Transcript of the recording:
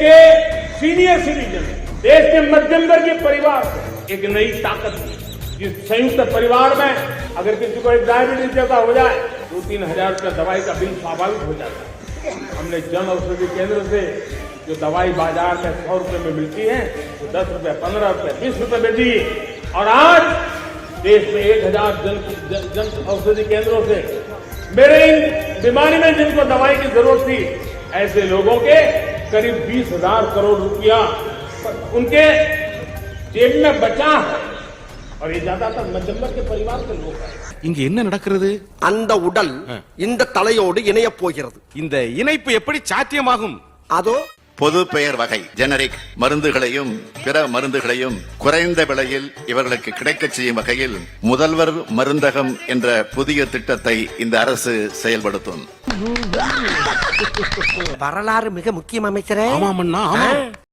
के senior citizen देश के मध्यम वर्गीय परिवार एक नई ताकत जिस संयुक्त परिवार में अगर किसी को एक डायबिटीज़ जैसा हो जाए दो तीन हज़ार रुपया दवाई का बिल स्वाभाविक हो जाता है। हमने जन औषधि केंद्र से जो दवाई बाज़ार में सौ रुपए में मिलती है वो दस रुपए पंद्रह रुपए बीस रुपए में दी और आज देश में एक हज़ार जन, जन औषधि केंद्रों से मेरे इन बीमारी में जिनको दवाई की ज़रूरत थी ऐसे लोगों के करीब बीस हजार करोड़ रुपया उनके जेब में बचा है और ये ज्यादातर मध्यम वर्ग के परिवार के लोग हैं இங்க என்ன நடக்கிறது அந்த உடல் இந்த தலையோடு இணையப் போகிறது இந்த இணைப்பு எப்படி சாத்தியமாகும் அதோ பொது பெயர் வகை ஜெனரிக் மருந்துகளையும் பிற மருந்துகளையும் குறைந்த விலையில் இவர்களுக்கு கிடைக்கச் செய்யும் வகையில் முதல்வர் மருந்தகம் என்ற புதிய திட்டத்தை இந்த அரசு செயல்படுத்தும். வரலாறு மிக முக்கியம் அமைச்சரே.